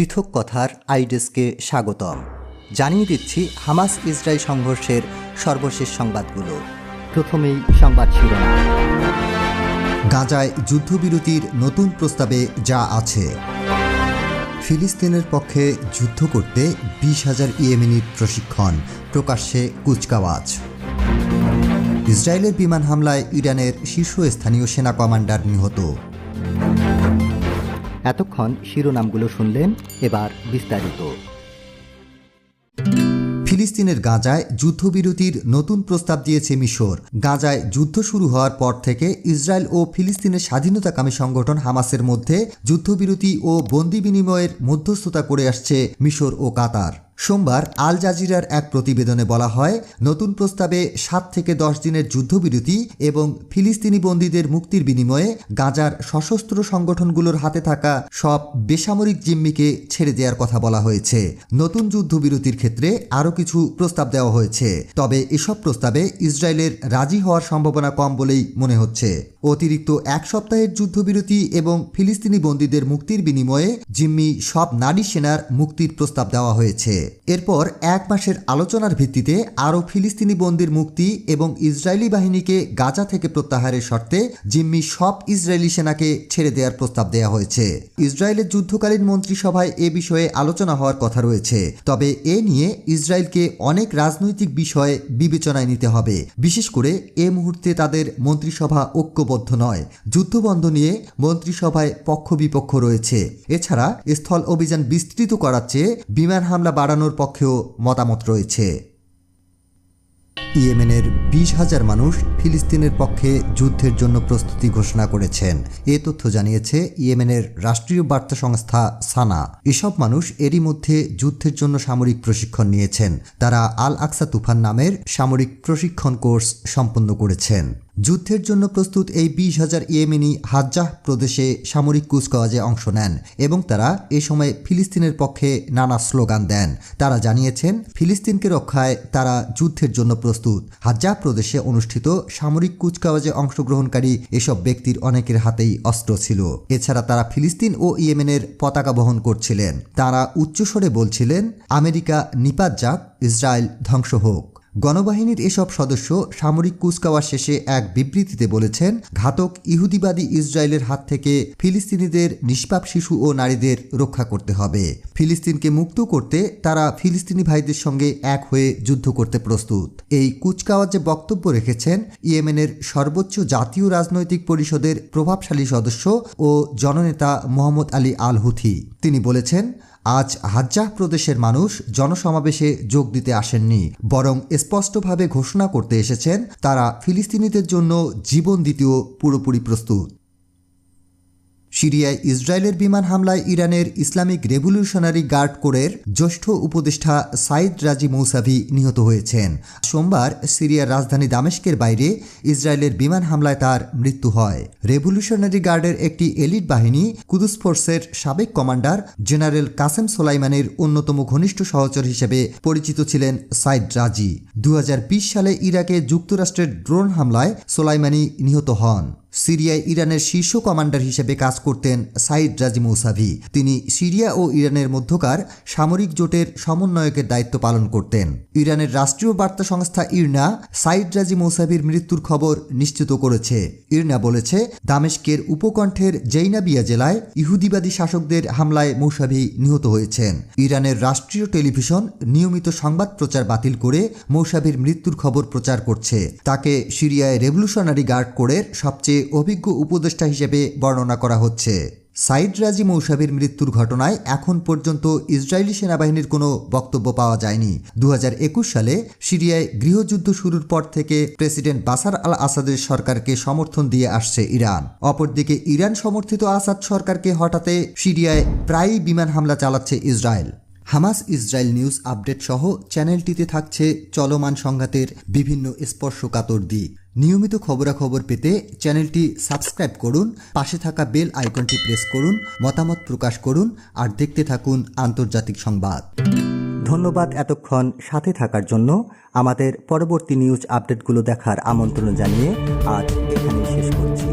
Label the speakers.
Speaker 1: পৃথক কথার আইডেসকে স্বাগতম। জানিয়ে দিচ্ছি হামাস ইসরায়েল সংঘর্ষের সর্বশেষ সংবাদগুলো। প্রথমেই সংবাদ শিরোনাম। গাজায় যুদ্ধবিরতির নতুন প্রস্তাবে যা আছে। ফিলিস্তিনের পক্ষে যুদ্ধ করতে বিশ হাজার ইয়েমেনির প্রশিক্ষণ, প্রকাশ্যে কুচকাওয়াজ। ইসরায়েলের বিমান হামলায় ইরানের শীর্ষস্থানীয় সেনা কমান্ডার নিহত। এতক্ষণ শিরোনামগুলো শুনলেন এবার বিস্তারিত। ফিলিস্তিনের গাজায় যুদ্ধবিরতির নতুন প্রস্তাব দিয়েছে মিশর। গাজায় যুদ্ধ শুরু হওয়ার পর থেকে ইসরায়েল ও ফিলিস্তিনের স্বাধীনতাকামী সংগঠন হামাসের মধ্যে যুদ্ধবিরতি ও বন্দি বিনিময়ের মধ্যস্থতা করে আসছে মিশর ও কাতার। সোমবার আল জাজিরার এক প্রতিবেদনে বলা হয়, নতুন প্রস্তাবে সাত থেকে দশ দিনের যুদ্ধবিরতি এবং ফিলিস্তিনি বন্দীদের মুক্তির বিনিময়ে গাজার সশস্ত্র সংগঠনগুলোর হাতে থাকা সব বেসামরিক জিম্মিকে ছেড়ে দেওয়ার কথা বলা হয়েছে। নতুন যুদ্ধবিরতির ক্ষেত্রে আরও কিছু প্রস্তাব দেওয়া হয়েছে, তবে এসব প্রস্তাবে ইসরায়েলের রাজি হওয়ার সম্ভাবনা কম বলেই মনে হচ্ছে। অতিরিক্ত এক সপ্তাহের যুদ্ধবিরতি এবং ফিলিস্তিনি বন্দীদের মুক্তির বিনিময়ে জিম্মি সব নারী সেনার মুক্তির প্রস্তাব দেওয়া হয়েছে। এরপর এক মাসের আলোচনার ভিত্তিতে আরও ফিলিস্তিনি বন্দির মুক্তি এবং ইসরায়েলি বাহিনীকে গাজা থেকে প্রত্যাহারের শর্তে জিম্মি সব ইসরায়েলি সেনাকে ছেড়ে দেওয়ার প্রস্তাব দেওয়া হয়েছে। ইসরায়েলের যুদ্ধকালীন মন্ত্রিসভায় এ বিষয়ে আলোচনা হওয়ার কথা রয়েছে। তবে এ নিয়ে ইসরায়েলকে অনেক রাজনৈতিক বিষয় বিবেচনায় নিতে হবে। বিশেষ করে এ মুহূর্তে তাদের মন্ত্রিসভা ঐক্যবদ্ধ নয়। যুদ্ধবন্ধ নিয়ে মন্ত্রিসভায় পক্ষ বিপক্ষ রয়েছে। এছাড়া স্থল অভিযান বিস্তৃত করার চেয়ে বিমান হামলা বাড়ানোর পক্ষেও মতামত রয়েছে। ইয়েমেনের বিশ হাজার মানুষ ফিলিস্তিনের পক্ষে যুদ্ধের জন্য প্রস্তুতি ঘোষণা করেছেন। এ তথ্য জানিয়েছে ইয়েমেনের রাষ্ট্রীয় বার্তা সংস্থা সানা। এসব মানুষ এরই মধ্যে যুদ্ধের জন্য সামরিক প্রশিক্ষণ নিয়েছেন। তারা আল আকসা তুফান নামের সামরিক প্রশিক্ষণ কোর্স সম্পন্ন করেছেন। যুদ্ধের জন্য প্রস্তুত এই বিশ হাজার ইয়েমেনি হাজ্জাহ প্রদেশে সামরিক কুচকাওয়াজে অংশ নেন এবং তারা এ সময় ফিলিস্তিনের পক্ষে নানা স্লোগান দেন। তারা জানিয়েছেন, ফিলিস্তিনকে রক্ষায় তারা যুদ্ধের জন্য প্রস্তুত। হাজ্জাহ প্রদেশে অনুষ্ঠিত সামরিক কুচকাওয়াজে অংশগ্রহণকারী এসব ব্যক্তির অনেকের হাতেই অস্ত্র ছিল। এছাড়া তারা ফিলিস্তিন ও ইয়েমেনের পতাকা বহন করছিলেন। তারা উচ্চস্বরে বলছিলেন, আমেরিকা নিপাত যাক, ইসরায়েল ধ্বংস হোক। গণবাহিনীর এসব সদস্য সামরিক কুচকাওয়াজ শেষে এক বিবৃতিতে বলেছেন, ঘাতক ইহুদিবাদী ইসরায়েলের হাত থেকে ফিলিস্তিনিদের নিষ্পাপ শিশু ও নারীদের রক্ষা করতে হবে। ফিলিস্তিনকে মুক্ত করতে তারা ফিলিস্তিনি ভাইদের সঙ্গে এক হয়ে যুদ্ধ করতে প্রস্তুত। এই কুচকাওয়াজে বক্তব্য রেখেছেন ইয়েমেনের সর্বোচ্চ জাতীয় রাজনৈতিক পরিষদের প্রভাবশালী সদস্য ও জননেতা মোহাম্মদ আলী আল হুথি তিনি বলেছেন আজ হাজ্জাহ প্রদেশের মানুষ জনসমাবেশে যোগ দিতে আসেননি। বরং স্পষ্টভাবে ঘোষণা করতে এসেছেন, তারা ফিলিস্তিনিদের জন্য জীবন দিতেও পুরোপুরি প্রস্তুত। সিরিয়ায় ইসরায়েলের বিমান হামলায় ইরানের ইসলামিক রেভলিউশনারি গার্ড কোরের জ্যেষ্ঠ উপদেষ্টা সাইদ রাজি মৌসাভি নিহত হয়েছেন। সোমবার সিরিয়ার রাজধানী দামেস্কের বাইরে ইসরায়েলের বিমান হামলায় তার মৃত্যু হয়। রেভলিউশনারি গার্ডের একটি এলিট বাহিনী কুদুস ফোর্সের সাবেক কমান্ডার জেনারেল কাসেম সোলাইমানের অন্যতম ঘনিষ্ঠ সহচর হিসেবে পরিচিত ছিলেন সাইদ রাজি। দু হাজার বিশ সালে ইরাকে যুক্তরাষ্ট্রের ড্রোন হামলায় সোলাইমানি নিহত হন। সিরিয়ায় ইরানের শীর্ষ কমান্ডার হিসেবে কাজ করতেন সাইদ রাজি মৌসাভি। তিনি সিরিয়া ও ইরানের মধ্যকার সামরিক জোটের সমন্বয়কের দায়িত্ব পালন করতেন। ইরানের রাষ্ট্রীয় বার্তা সংস্থা ইরনা সাইদ রাজি মৌসাভির মৃত্যুর খবর নিশ্চিত করেছে। ইরনা বলেছে, দামেস্কের উপকণ্ঠের জৈনাবিয়া জেলায় ইহুদিবাদী শাসকদের হামলায় মৌসাভি নিহত হয়েছেন। ইরানের রাষ্ট্রীয় টেলিভিশন নিয়মিত সংবাদ প্রচার বাতিল করে মৌসাভির মৃত্যুর খবর প্রচার করছে। তাকে সিরিয়ায় রেভলিউশনারি গার্ড কোরের সবচেয়ে অভিজ্ঞ উপদেষ্টা হিসেবে বর্ণনা করা হচ্ছে। সাইদ রাজি মৌসাভির মৃত্যুর ঘটনায় এখন পর্যন্ত ইসরায়েলি সেনাবাহিনীর কোনো বক্তব্য পাওয়া যায়নি। দু হাজার একুশ সালে সিরিয়ায় গৃহযুদ্ধ শুরুর পর থেকে প্রেসিডেন্ট বাসার আল আসাদের সরকারকে সমর্থন দিয়ে আসছে ইরান। অপরদিকে ইরান সমর্থিত আসাদ সরকারকে হঠাতে সিরিয়ায় প্রায়ই বিমান হামলা চালাচ্ছে Israel. Hamas Israel news update সহ চ্যানেলটিতে থাকছে চলমান সংঘাতের বিভিন্ন স্পর্শকাতর দিক। নিয়মিত খবরাখবর পেতে চ্যানেলটি সাবস্ক্রাইব করুন, পাশে থাকা বেল আইকনটি প্রেস করুন, মতামত প্রকাশ করুন আর দেখতে থাকুন আন্তর্জাতিক সংবাদ। ধন্যবাদ এতক্ষণ সাথে থাকার জন্য। আমাদের পরবর্তী নিউজ আপডেটগুলো দেখার আমন্ত্রণ জানিয়ে আজ এখানেই শেষ করছি।